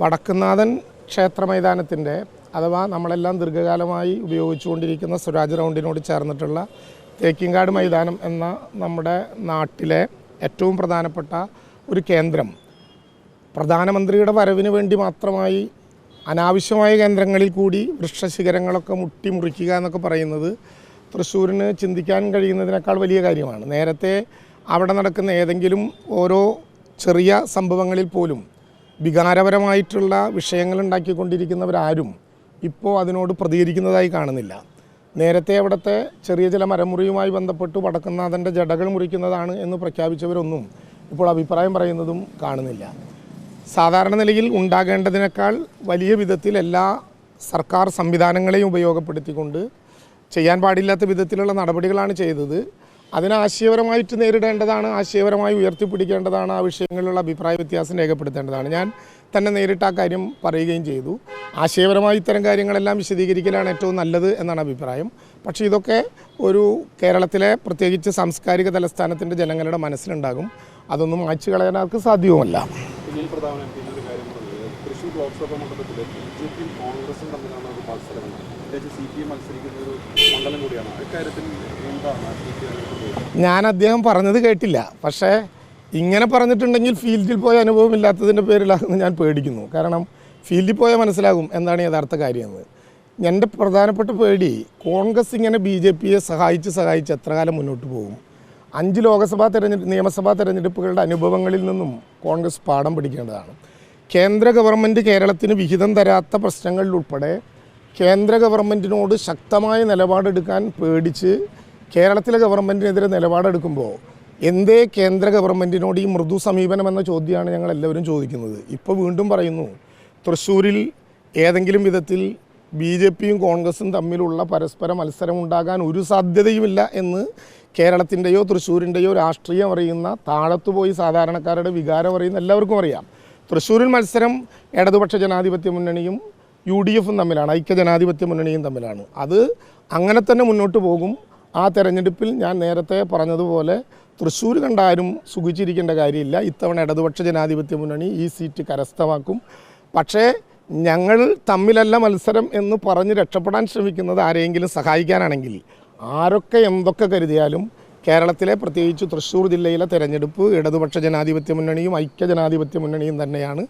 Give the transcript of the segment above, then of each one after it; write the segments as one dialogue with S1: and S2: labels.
S1: വടക്കുന്നാഥൻ ക്ഷേത്ര മൈതാനത്തിന്റെ അഥവാ നമ്മളെല്ലാം ദീർഘകാലമായി ഉപയോഗിച്ചുകൊണ്ടിരിക്കുന്ന സ്വരാജ് റൗണ്ടിനോട് ചേർന്നിട്ടുള്ള തേക്കിങ്കാട് മൈതാനം എന്ന നമ്മുടെ നാട്ടിലെ ഏറ്റവും പ്രധാനപ്പെട്ട ഒരു കേന്ദ്രം. പ്രധാനമന്ത്രിയുടെ വരവിന് വേണ്ടി മാത്രമായി അനാവശ്യമായ കേന്ദ്രങ്ങളിൽ കൂടി വൃക്ഷശിഖരങ്ങളൊക്കെ മുട്ടി മുറിക്കുക എന്നൊക്കെ പറയുന്നത് തൃശ്ശൂരിന് ചിന്തിക്കാൻ കഴിയുന്നതിനേക്കാൾ വലിയ കാര്യമാണ്. നേരത്തെ അവിടെ നടക്കുന്ന ഏതെങ്കിലും ഓരോ ചെറിയ സംഭവങ്ങളിൽ പോലും വികാരപരമായിട്ടുള്ള വിഷയങ്ങൾ ഉണ്ടാക്കിക്കൊണ്ടിരിക്കുന്നവരാരും ഇപ്പോൾ അതിനോട് പ്രതികരിക്കുന്നതായി കാണുന്നില്ല. നേരത്തെ അവിടുത്തെ ചെറിയ ചില മരമുറിയുമായി ബന്ധപ്പെട്ട് വടക്കുന്നാഥന്റെ ജടകൾ മുറിക്കുന്നതാണ് എന്ന് പ്രഖ്യാപിച്ചവരൊന്നും ഇപ്പോൾ അഭിപ്രായം പറയുന്നതും കാണുന്നില്ല. സാധാരണ നിലയിൽ ഉണ്ടാകേണ്ടതിനേക്കാൾ വലിയ വിധത്തിൽ എല്ലാ സർക്കാർ സംവിധാനങ്ങളെയും ഉപയോഗപ്പെടുത്തിക്കൊണ്ട് ചെയ്യാൻ പാടില്ലാത്ത വിധത്തിലുള്ള നടപടികളാണ് ചെയ്തത്. അതിനെ ആശയപരമായിട്ട് നേരിടേണ്ടതാണ് ആശയപരമായി ഉയർത്തിപ്പിടിക്കേണ്ടതാണ് ആ വിഷയങ്ങളിലുള്ള അഭിപ്രായ വ്യത്യാസം രേഖപ്പെടുത്തേണ്ടതാണ്. ഞാൻ തന്നെ നേരിട്ട് ആ കാര്യം പറയുകയും ചെയ്തു. ആശയപരമായി ഇത്തരം കാര്യങ്ങളെല്ലാം വിശദീകരിക്കലാണ് ഏറ്റവും നല്ലത് എന്നാണ് അഭിപ്രായം. പക്ഷേ ഇതൊക്കെ ഒരു കേരളത്തിലെ പ്രത്യേകിച്ച് സാംസ്കാരിക തലസ്ഥാനത്തിന്റെ ജനങ്ങളുടെ മനസ്സിലുണ്ടാകും. അതൊന്നും മായ്ച്ചു കളയാൻ ആർക്ക് സാധ്യവുമല്ല.
S2: തൃശ്ശൂർ ലോക്സഭാ മണ്ഡലത്തിൽ ബി ജെ പിയും കോൺഗ്രസും തമ്മിലാണ് ഒരു മത്സരം. പ്രത്യേകിച്ച് സി പി എം മത്സരിക്കുന്ന ഒരു മണ്ഡലം കൂടിയാണ്. അക്കാര്യത്തിൽ എന്താണ്
S1: ഞാൻ അദ്ദേഹം പറഞ്ഞത് കേട്ടില്ല. പക്ഷേ ഇങ്ങനെ പറഞ്ഞിട്ടുണ്ടെങ്കിൽ ഫീൽഡിൽ പോയ അനുഭവം ഇല്ലാത്തതിന്റെ പേരിലാണെന്ന് ഞാൻ പേടിക്കുന്നു. കാരണം ഫീൽഡിൽ പോയാൽ മനസ്സിലാകും എന്താണ് യഥാർത്ഥ കാര്യമെന്ന് എന്റെ പ്രധാനപ്പെട്ട പേടി കോൺഗ്രസ് ഇങ്ങനെ ബി ജെ പിയെ സഹായിച്ച് സഹായിച്ച് എത്ര കാലം മുന്നോട്ട് പോകും? അഞ്ച് ലോക്സഭാ തെരഞ്ഞെടുപ്പ് നിയമസഭാ തെരഞ്ഞെടുപ്പുകളുടെ അനുഭവങ്ങളിൽ നിന്നും കോൺഗ്രസ് പാഠം പഠിക്കേണ്ടതാണ്. കേന്ദ്ര ഗവൺമെന്റ് കേരളത്തിന് വിഹിതം തരാത്ത പ്രശ്നങ്ങളിലുൾപ്പെടെ കേന്ദ്ര ഗവൺമെന്റിനോട് ശക്തമായ നിലപാടെടുക്കാൻ പേടിച്ച് കേരളത്തിലെ ഗവൺമെന്റിനെതിരെ നിലപാടെടുക്കുമ്പോൾ എന്തേ കേന്ദ്ര ഗവൺമെന്റിനോട് ഈ മൃദു സമീപനം എന്ന ചോദ്യമാണ് ഞങ്ങൾ എല്ലാവരും ചോദിക്കുന്നത്. ഇപ്പോൾ വീണ്ടും പറയുന്നു തൃശ്ശൂരിൽ ഏതെങ്കിലും വിധത്തിൽ ബി ജെ പിയും കോൺഗ്രസും തമ്മിലുള്ള പരസ്പര മത്സരം ഉണ്ടാകാൻ ഒരു സാധ്യതയുമില്ല എന്ന് കേരളത്തിന്റെയോ തൃശ്ശൂരിന്റെയോ രാഷ്ട്രീയം അറിയുന്ന താഴത്തുപോയി സാധാരണക്കാരുടെ വികാരം അറിയുന്ന എല്ലാവർക്കും അറിയാം. തൃശ്ശൂരിൽ മത്സരം ഇടതുപക്ഷ ജനാധിപത്യ മുന്നണിയും യു ഡി എഫും തമ്മിലാണ് ഐക്യ ജനാധിപത്യ മുന്നണിയും തമ്മിലാണ്. അത് അങ്ങനെ തന്നെ മുന്നോട്ട് പോകും. ആ തെരഞ്ഞെടുപ്പിൽ ഞാൻ നേരത്തെ പറഞ്ഞതുപോലെ തൃശ്ശൂർ കണ്ടാരും സുഖിച്ചിരിക്കേണ്ട കാര്യമില്ല. ഇത്തവണ ഇടതുപക്ഷ ജനാധിപത്യ മുന്നണി ഈ സീറ്റ് കരസ്ഥമാക്കും. പക്ഷേ ഞങ്ങൾ തമ്മിലല്ല മത്സരം എന്ന് പറഞ്ഞ് രക്ഷപ്പെടാൻ ശ്രമിക്കുന്നത് ആരെയെങ്കിലും സഹായിക്കാനാണെങ്കിൽ ആരൊക്കെ എന്തൊക്കെ കരുതിയാലും കേരളത്തിലെ പ്രത്യേകിച്ച് തൃശ്ശൂർ ജില്ലയിലെ തെരഞ്ഞെടുപ്പ് ഇടതുപക്ഷ ജനാധിപത്യ മുന്നണിയും ഐക്യ ജനാധിപത്യ മുന്നണിയും തന്നെയാണ്.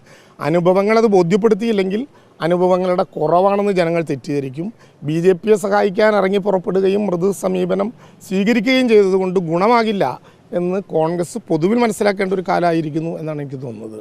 S1: അനുഭവങ്ങളത് ബോധ്യപ്പെടുത്തിയില്ലെങ്കിൽ അനുഭവങ്ങളുടെ കുറവാണെന്ന് ജനങ്ങൾ തെറ്റിദ്ധരിക്കും. ബി ജെ പിയെ സഹായിക്കാൻ ഇറങ്ങി പുറപ്പെടുകയും മൃദു സമീപനം സ്വീകരിക്കുകയും ചെയ്തതുകൊണ്ട് ഗുണമാകില്ല എന്ന് കോൺഗ്രസ് പൊതുവിൽ മനസ്സിലാക്കേണ്ട ഒരു കാലമായിരിക്കുന്നു എന്നാണ് എനിക്ക് തോന്നുന്നത്.